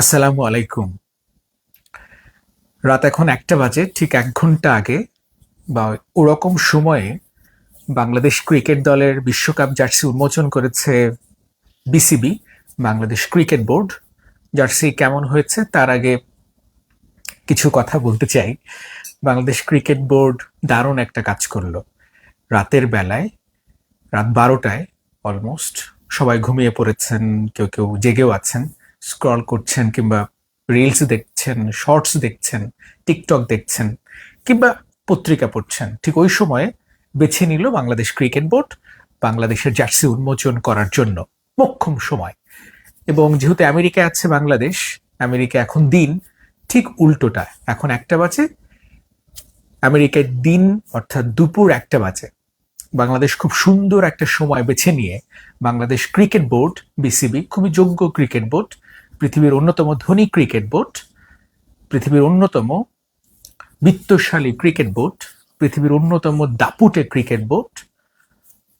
আসসালামু আলাইকুম। রাত এখন একটা বাজে, ঠিক এক ঘণ্টা আগে বা ওরকম সময়ে বাংলাদেশ ক্রিকেট দলের বিশ্বকাপ জার্সি উন্মোচন করেছে BCB, Bangladesh cricket board. Jersey কেমন হয়েছে তার আগে কিছু কথা বলতে চাই। বাংলাদেশ ক্রিকেট বোর্ড দারুণ একটা কাজ করল। রাতের বেলায়, রাত বারোটায় অলমোস্ট সবাই ঘুমিয়ে পড়েছেন, কেউ কেউ জেগেও আছেন। স্ক্রল করছেন কিংবা রিলস দেখছেন শর্টস দেখছেন টিকটক দেখছেন কিংবা পত্রিকা পড়ছেন, ঠিক ওই সময়ে বেছে নিল বাংলাদেশ ক্রিকেট বোর্ড বাংলাদেশের জার্সি উন্মোচন করার জন্য মক্ষম সময়। এবং যেহেতু আমেরিকা আছে বাংলাদেশ, আমেরিকা এখন দিন, ঠিক উল্টোটা, এখন একটা বাজে, আমেরিকায় দিন অর্থাৎ দুপুর একটা বাজে। বাংলাদেশ খুব সুন্দর একটা সময় বেছে নিয়ে বাংলাদেশ ক্রিকেট বোর্ড বিসিবি খুবই যোগ্য ক্রিকেট বোর্ড পৃথিবীর অন্যতম ধনী ক্রিকেট বোর্ড, পৃথিবীর অন্যতম বিত্তশালী ক্রিকেট বোর্ড, পৃথিবীর অন্যতম দাপুটে ক্রিকেট বোর্ড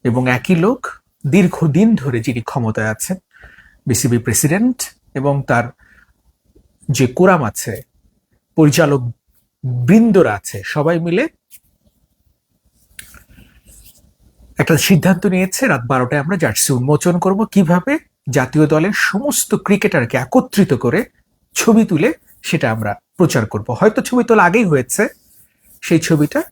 এবং একই লোক দীর্ঘদিন ধরে যিনি ক্ষমতায় আছেন, বিসিবি প্রেসিডেন্ট এবং তার যে কোরাম আছে, পরিচালক বৃন্দরা আছে, সবাই মিলে একটা সিদ্ধান্ত নিয়েছে, রাত বারোটায় আমরা জার্সি উন্মোচন করব। কীভাবে? জাতীয় দলের সমস্ত ক্রিকেটারকে একত্রিত করে ছবি তুলে সেটা আমরা প্রচার করব। হয়তো ছবি তোলা আগেই হয়েছে। সেই ছবিটা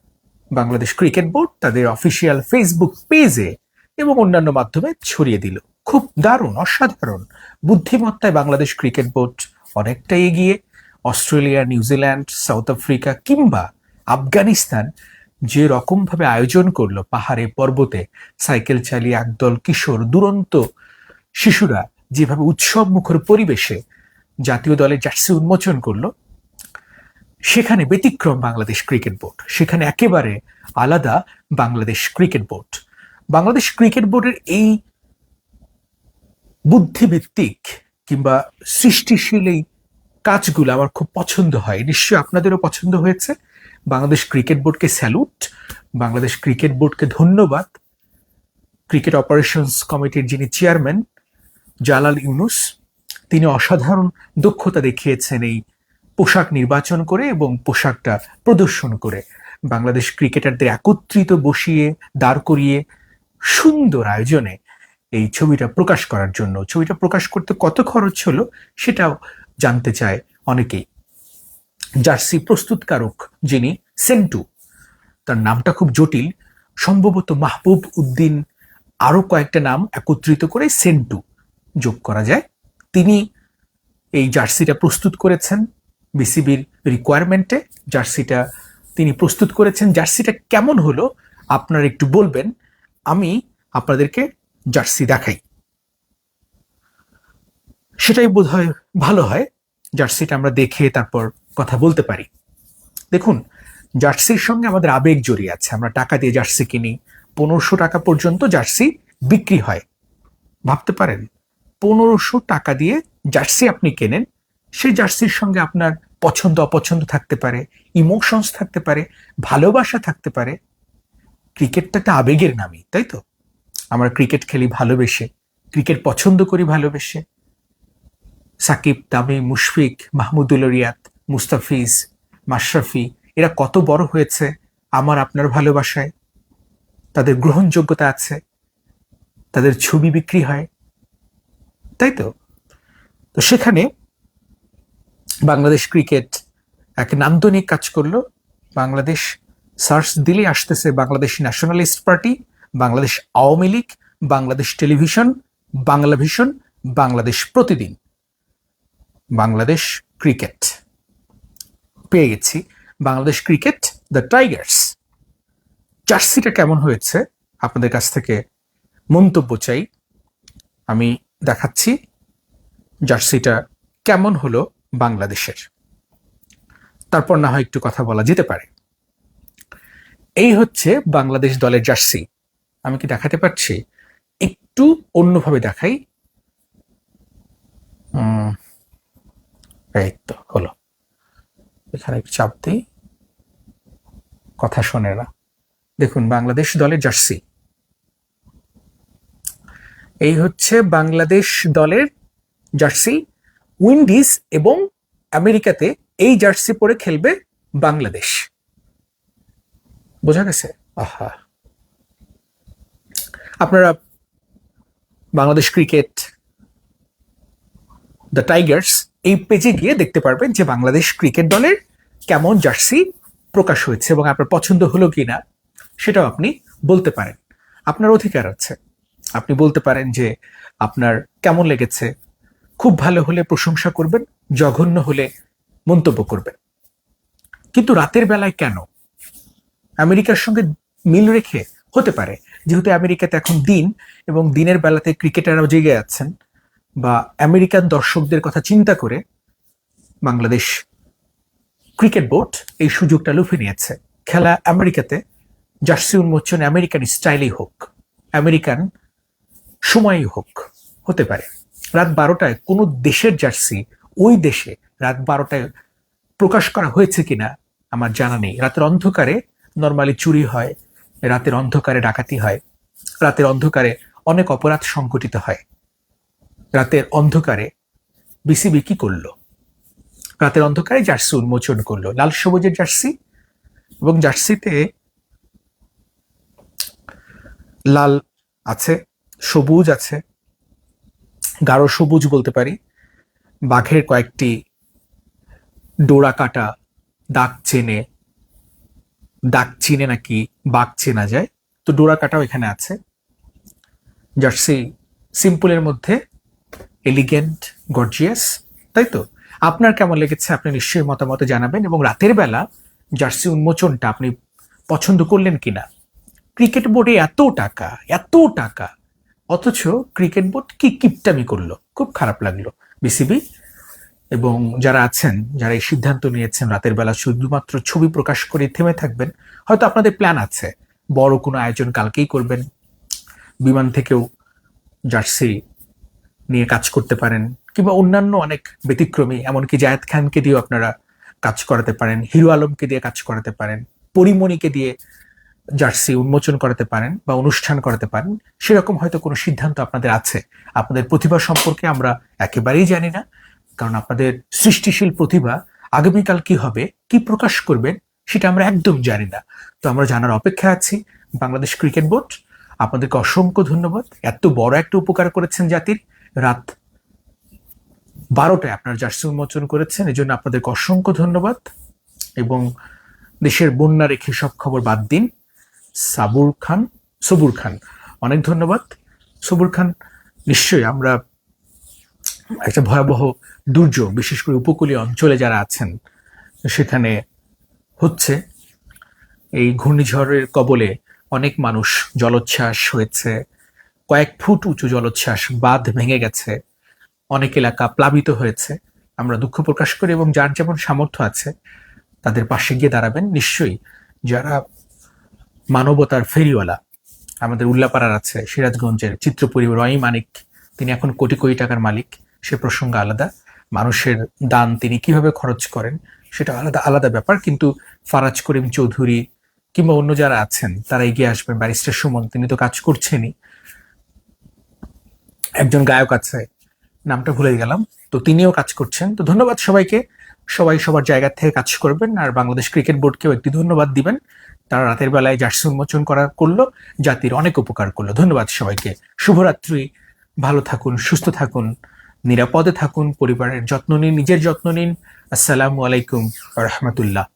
বাংলাদেশ ক্রিকেট বোর্ড তাদের অফিসিয়াল ফেসবুক পেজে এবং অন্যান্য মাধ্যমে ছড়িয়ে দিল। খুব দারুণ, অসাধারণ বুদ্ধিমত্তায় বাংলাদেশ ক্রিকেট বোর্ড অনেকটা এগিয়ে। অস্ট্রেলিয়া, নিউজিল্যান্ড, সাউথ আফ্রিকা কিংবা আফগানিস্তান যে রকমভাবে আয়োজন করল পাহাড়ে পর্বতে, সাইকেল চালিয়ে একদল কিশোর দুরন্ত শিশুরা যেভাবে উৎসব মুখর পরিবেশে জাতীয় দলের জার্সি উন্মোচন করল, সেখানে ব্যতিক্রম বাংলাদেশ ক্রিকেট বোর্ড। সেখানে একেবারে আলাদা Bangladesh cricket board. Bangladesh cricket বোর্ডের এই বুদ্ধিভিত্তিক কিংবা সৃষ্টিশীল এই কাজগুলো আমার খুব পছন্দ হয়। নিশ্চয়ই আপনাদেরও পছন্দ হয়েছে। বাংলাদেশ ক্রিকেট বোর্ডকে স্যালুট, বাংলাদেশ ক্রিকেট বোর্ডকে ধন্যবাদ। ক্রিকেট অপারেশনস কমিটির যিনি চেয়ারম্যান জালাল ইউনুস, তিনি অসাধারণ দক্ষতা দেখিয়েছেন এই পোশাক নির্বাচন করে এবং পোশাকটা প্রদর্শন করে। বাংলাদেশ ক্রিকেটারদের একত্রিত বসিয়ে, দাঁড় করিয়ে সুন্দর আয়োজনে এই ছবিটা প্রকাশ করার জন্য। ছবিটা প্রকাশ করতে কত খরচ হলো সেটাও জানতে চায় অনেকেই। জার্সি প্রস্তুতকারক যিনি, সেন্টু, তার নামটা খুব জটিল। সম্ভবত মাহবুব উদ্দিন আরও কয়েকটা নাম একত্রিত করে সেন্টু যোগ করা যায়। তিনি এই জার্সিটা প্রস্তুত করেছেন বিসিবির রিকোয়ারমেন্টে জার্সিটা তিনি প্রস্তুত করেছেন। জার্সিটা কেমন হলো আপনারা একটু বলবেন। আমি আপনাদেরকে জার্সি দেখাই। সেটাই বোধ হয় ভালো হয়। জার্সিটা আমরা দেখে তারপর কথা বলতে পারি। দেখুন, জার্সির সঙ্গে আমাদের আবেগ জড়িয়ে আছে। আমরা টাকা দিয়ে জার্সি কিনি, পনেরোশো টাকা পর্যন্ত জার্সি বিক্রি হয়। ভাবতে পারেন পনেরোশো টাকা দিয়ে জার্সি আপনি কেনেন, সেই জার্সির সঙ্গে আপনার পছন্দ, অপছন্দ থাকতে পারে ইমোশনস থাকতে পারে, ভালোবাসা থাকতে পারে। ক্রিকেটটা একটা আবেগের নামই, তাই তো? আমরা ক্রিকেট খেলি ভালোবেসে, ক্রিকেট পছন্দ করি ভালোবেসে। সাকিব, তামিম, মুশফিক, মাহমুদুল রিয়াত মুস্তাফিজ, মাশরাফি, এরা কত বড় হয়েছে আমার, আপনার ভালোবাসায়। তাদের গ্রহণযোগ্যতা আছে, তাদের ছবি বিক্রি হয় তাই তো? তো সেখানে বাংলাদেশ ক্রিকেট এক নান্দনিক কাজ করল। বাংলাদেশ সার্চ দিলে আসতেছে Bangladesh nationalist party, Bangladesh Awami league, Bangladesh television, Bangla vision Bangladesh Pratidin. Bangladesh cricket. পেয়ে গেছি। Bangladesh cricket, the tigers. জার্সিটা কেমন হয়েছে? আপনাদের কাছ থেকে মন্তব্য চাই। আমি দেখাচ্ছি জার্সিটা কেমন হলো বাংলাদেশের। তারপর না হয় একটু কথা বলা যেতে পারে। এই হচ্ছে বাংলাদেশ দলের জার্সি। আমি কি দেখাতে পারছি? একটু অন্যভাবে দেখাই। এই তো হলো। এখানে একটু চাপ দিই। কথা শোনে না। দেখুন, বাংলাদেশ দলের জার্সি। এই হচ্ছে বাংলাদেশ দলের জার্সি, উইন্ডিজ এবং আমেরিকাতে এই জার্সি পরে খেলবে বাংলাদেশ। বোঝা গেছে? আহা। আপনারা বাংলাদেশ ক্রিকেট, দ্য টাইগার্স এই পেজে গিয়ে দেখতে পারবেন যে বাংলাদেশ ক্রিকেট দলের কেমন জার্সি প্রকাশ হয়েছে এবং আপনার পছন্দ হলো কি না সেটাও আপনি বলতে পারেন। আপনার অধিকার আছে। আপনি বলতে পারেন যে আপনার কেমন লেগেছে? খুব ভালো হলে প্রশংসা করবেন, জঘন্য হলে মন্তব্য করবেন। কিন্তু রাতের বেলায় কেন? আমেরিকার সঙ্গে মিল রেখে হতে পারে। যেহেতু আমেরিকাতে এখন দিন এবং দিনের বেলাতে ক্রিকেটাররাও জেগে আছেন বা আমেরিকান দর্শকদের কথা চিন্তা করে বাংলাদেশ ক্রিকেট বোর্ড এই সুযোগটা লুফে নিয়েছে। খেলা আমেরিকাতে জার্সি উন্মোচন আমেরিকান স্টাইলেই হোক। আমেরিকান সময়ই হোক, হতে পারে। রাত বারোটায় কোনো দেশের জার্সি ওই দেশে রাত বারোটায় প্রকাশ করা হয়েছে কিনা আমার জানা নেই। রাতের অন্ধকারে নর্মালি চুরি হয়, রাতের অন্ধকারে ডাকাতি হয়, রাতের অন্ধকারে অনেক অপরাধ সংঘটিত হয়। রাতের অন্ধকারে বিসিবি কি করল? রাতের অন্ধকারে জার্সি উন্মোচন করল, লাল সবুজের জার্সি এবং জার্সিতে লাল আছে। সবুজ আছে। গাঢ় সবুজ বলতে পারি। বাঘের কয়েকটি ডোরা কাটা দাগ চেনে, দাগ চিনে নাকি বাঘ চেনা যায়। তো ডোরা কাটাও এখানে আছে। জার্সি সিম্পলের মধ্যে এলিগেন্ট গর্জিয়াস তাই তো? আপনার কেমন লেগেছে আপনি নিশ্চয়ই মতামত জানাবেন এবং রাতের বেলা জার্সি উন্মোচনটা আপনি পছন্দ করলেন কিনা? ক্রিকেট বোর্ডে এত টাকা এত টাকা অথচ ক্রিকেট বোর্ড কি কিপটামি করল? খুব খারাপ লাগল। বিসিবি এবং যারা আছেন, যারা এই সিদ্ধান্ত নিয়েছেন, রাতের বেলা শুধুমাত্র ছবি প্রকাশ করে থেমে থাকবেন, হয়তো আপনাদের প্ল্যান আছে। বড় কোনো আয়োজন কালকেই করবেন। বিমান থেকেও জার্সি নিয়ে কাজ করতে পারেন কিংবা অন্যান্য অনেক ব্যতিক্রমী, এমনকি জায়েদ খানকে দিয়েও আপনারা কাজ করাতে পারেন, হিরো আলমকে দিয়ে কাজ করাতে পারেন, পরিমণিকে দিয়ে জার্সি উন্মোচন করাতে পারেন বা অনুষ্ঠান করাতে পারেন, সেরকম হয়তো কোনো সিদ্ধান্ত আপনাদের আছে। আপনাদের প্রতিভা সম্পর্কে আমরা একেবারেই জানি না, কারণ আপনাদের সৃষ্টিশীল প্রতিভা আগামীকাল কি হবে, কি প্রকাশ করবেন, সেটা আমরা একদম জানি না। তো আমরা জানার অপেক্ষা আছি, বাংলাদেশ ক্রিকেট বোর্ড। আপনাদেরকে অসংখ্য ধন্যবাদ। এত বড় একটা উপকার করেছেন জাতির। রাত বারোটায় আপনার জার্সি উন্মোচন করেছেন, এজন্য আপনাদেরকে অসংখ্য ধন্যবাদ। এবং দেশের বন্যা রেখে সব খবর বাদ দিন। সাবুর খান, সবুর খান। অনেক ধন্যবাদ। সবুর খান, নিশ্চয়ই আমরা একটা ভয়াবহ দুর্যোগ, বিশেষ করে উপকূলীয় অঞ্চলে যারা আছেন, সেখানে হচ্ছে এই ঘূর্ণিঝড়ের কবলে অনেক মানুষ জলোচ্ছ্বাস হয়েছে। কয়েক ফুট উঁচু জলোচ্ছ্বাস বাঁধ ভেঙে গেছে। অনেক এলাকা প্লাবিত হয়েছে। আমরা দুঃখ প্রকাশ করি এবং যার যেমন সামর্থ্য আছে, তাদের পাশে গিয়ে দাঁড়াবেন। নিশ্চয়ই যারা মানবতার ফেরিওয়ালা আমাদের উল্লাপাড়ার আছে সিরাজগঞ্জের চিত্রপুরী রয় মানিক। তিনি এখন কোটি কোটি টাকার মালিক। সে প্রসঙ্গ আলাদা। মানুষের দান তিনি কীভাবে খরচ করেন সেটা আলাদা আলাদা ব্যাপার। কিন্তু ফারাজ করিম চৌধুরী কিংবা অন্য যারা আছেন, তারা এগিয়ে আসবেন। ব্যারিস্টার সুমন, তিনি তো কাজ করছেনই। একজন গায়ক আছে, নামটা ভুলে গেলাম। তো তিনিও কাজ করছেন। তো ধন্যবাদ সবাইকে। সবাই সবার জায়গা থেকে কাজ করবেন। আর বাংলাদেশ ক্রিকেট বোর্ডকেও একটি ধন্যবাদ দিবেন। তারা রাতের বেলায় জার্সি উন্মোচন করা করল, জাতির অনেক উপকার করল। ধন্যবাদ সবাইকে। শুভরাত্রি। ভালো থাকুন, সুস্থ থাকুন, নিরাপদে থাকুন, পরিবারের যত্ন নিন, নিজের যত্ন নিন। আসসালামু আলাইকুম রহমতুল্লাহ।